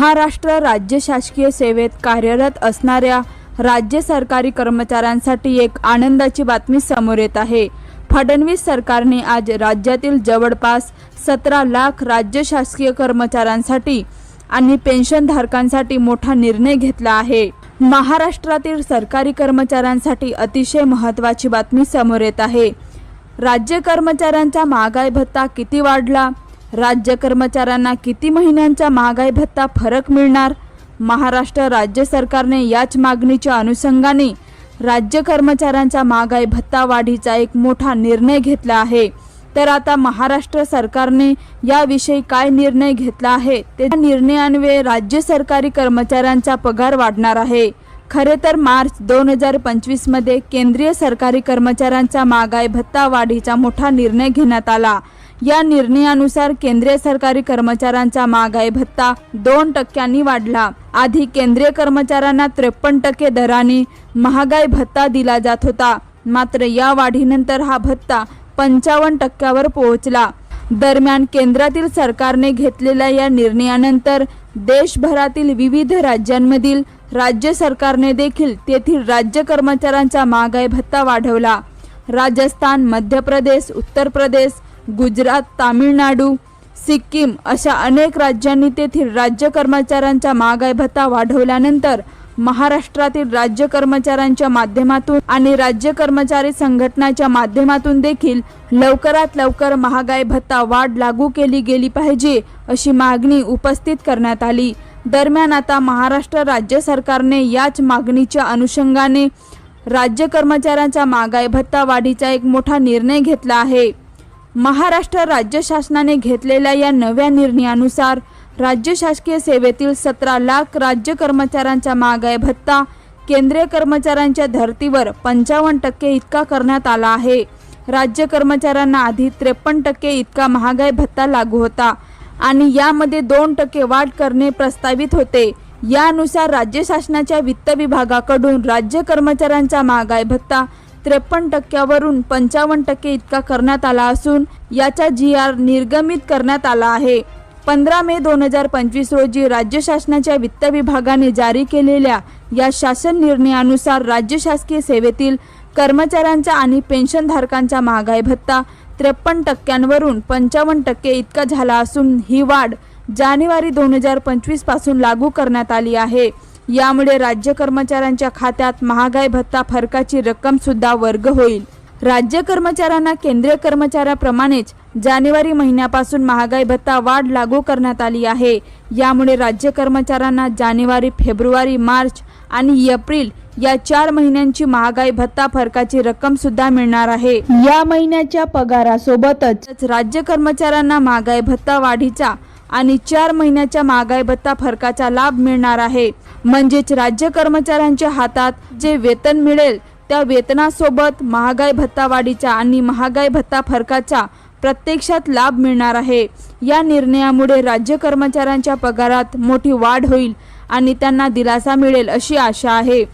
महाराष्ट्र राज्य शासकीय सेवेत कार्यरत असणाऱ्या राज्य सरकारी कर्मचाऱ्यांसाठी एक आनंदाची बातमी समोर येत आहे. फडणवीस सरकारने आज राज्यातील जवळपास सतरा लाख राज्य शासकीय कर्मचाऱ्यांसाठी आणि पेन्शनधारकांसाठी मोठा निर्णय घेतला आहे. महाराष्ट्रातील सरकारी कर्मचाऱ्यांसाठी अतिशय महत्त्वाची बातमी समोर येत आहे. राज्य कर्मचाऱ्यांचा महागाई भत्ता किती वाढला? राज्य कर्मचाऱ्यांना किती महिन्यांचा महागाई भत्ता फरक मिळणार? महाराष्ट्र राज्य सरकारने याच मागणीच्या अनुषंगाने राज्य कर्मचाऱ्यांचा महागाई भत्ता वाढीचा एक मोठा निर्णय घेतला आहे. तर आता महाराष्ट्र सरकारने याविषयी काय निर्णय घेतला आहे? त्या निर्णयान्वये राज्य सरकारी कर्मचाऱ्यांचा पगार वाढणार आहे. खरे तर मार्च दोन हजार पंचवीसमध्ये केंद्रीय सरकारी कर्मचाऱ्यांचा महागाई भत्ता वाढीचा मोठा निर्णय घेण्यात आला. या निर्णयानुसार केंद्रीय सरकारी कर्मचाऱ्यांचा महागाई भत्ता दोन टक्क्यांनी वाढला. आधी केंद्रीय कर्मचाऱ्यांना त्रेपन्न टक्के दराने महागाई भत्ता दिला जात होता. मात्र या वाढीनंतर हा भत्ता पंचावन्न टक्क्यावर पोहोचला. दरम्यान केंद्रातील सरकारने घेतलेल्या या निर्णयानंतर देशभरातील विविध राज्यांमधील राज्य सरकारने देखील तेथील राज्य कर्मचाऱ्यांचा महागाई भत्ता वाढवला. राजस्थान मध्य प्रदेश उत्तर प्रदेश गुजरात तामिळनाडू सिक्कीम अशा अनेक राज्यांनी तेथील राज्य कर्मचाऱ्यांचा महागाई भत्ता वाढवल्यानंतर महाराष्ट्रातील राज्य कर्मचाऱ्यांच्या माध्यमातून आणि राज्य कर्मचारी संघटनाच्या माध्यमातून देखील लवकरात लवकर महागाई भत्ता वाढ लागू केली गेली पाहिजे अशी मागणी उपस्थित करण्यात आली. दरम्यान आता महाराष्ट्र राज्य सरकारने याच मागणीच्या अनुषंगाने राज्य कर्मचाऱ्यांचा महागाई भत्ता वाढीचा एक मोठा निर्णय घेतला आहे. महाराष्ट्र राज्य शासनाने घेतलेल्या या नव्या निर्णयानुसार राज्य शासकीय सेवेतील सतरा लाख राज्य कर्मचाऱ्यांचा महागाई भत्ता केंद्रीय कर्मचाऱ्यांच्या धर्तीवर पंचावन्न टक्के इतका करण्यात आला आहे. राज्य कर्मचाऱ्यांना आधी त्रेपन्न टक्के इतका महागाई भत्ता लागू होता. आणि यामध्ये दोन टक्के वाढ करणे प्रस्तावित होते. यानुसार राज्य शासनाच्या वित्त विभागाकडून राज्य कर्मचाऱ्यांचा महागाई भत्ता त्रेपन्न टक्क्यावरून पंचावन्न टक्के इतका करण्यात आला असून याचा जी आर निर्गमित करण्यात आला आहे. पंधरा मे दोन हजार पंचवीस रोजी राज्य शासनाच्या वित्त विभागाने जारी केलेल्या या शासन निर्णयानुसार राज्य शासकीय सेवेतील कर्मचाऱ्यांचा आणि पेन्शनधारकांचा महागाई भत्ता त्रेपन्न टक्क्यांवरून पंचावन्न टक्के इतका झाला असून ही वाढ जानेवारी दोन हजार पंचवीसपासून लागू करण्यात आली आहे. यामुळे राज्य कर्मचाऱ्यांच्या खात्यात महागाई भत्ता फरकाची रक्कम सुद्धा वर्ग होईल. राज्य कर्मचाऱ्यांना केंद्रीय कर्मचाऱ्याप्रमाणेच जानेवारी महिन्यापासून महागाई भत्ता वाढ लागू करण्यात आली आहे. यामुळे राज्य कर्मचाऱ्यांना जानेवारी फेब्रुवारी मार्च आणि एप्रिल या चार महिन्यांची महागाई भत्ता फरकाची रक्कम सुद्धा मिळणार आहे. या महिन्याच्या पगारासोबतच राज्य कर्मचाऱ्यांना महागाई भत्ता वाढीचा आणि चार महिन्याच्या महागाई भत्ता फरकाचा लाभ मिळणार आहे. म्हणजेच राज्य कर्मचाऱ्यांच्या हातात जे वेतन मिळेल त्या वेतनासोबत महागाई भत्तावाढीच्या आणि महागाई भत्ता फरकाचा प्रत्यक्षात लाभ मिळणार आहे. या निर्णयामुळे राज्य कर्मचाऱ्यांच्या पगारात मोठी वाढ होईल आणि त्यांना दिलासा मिळेल अशी आशा आहे.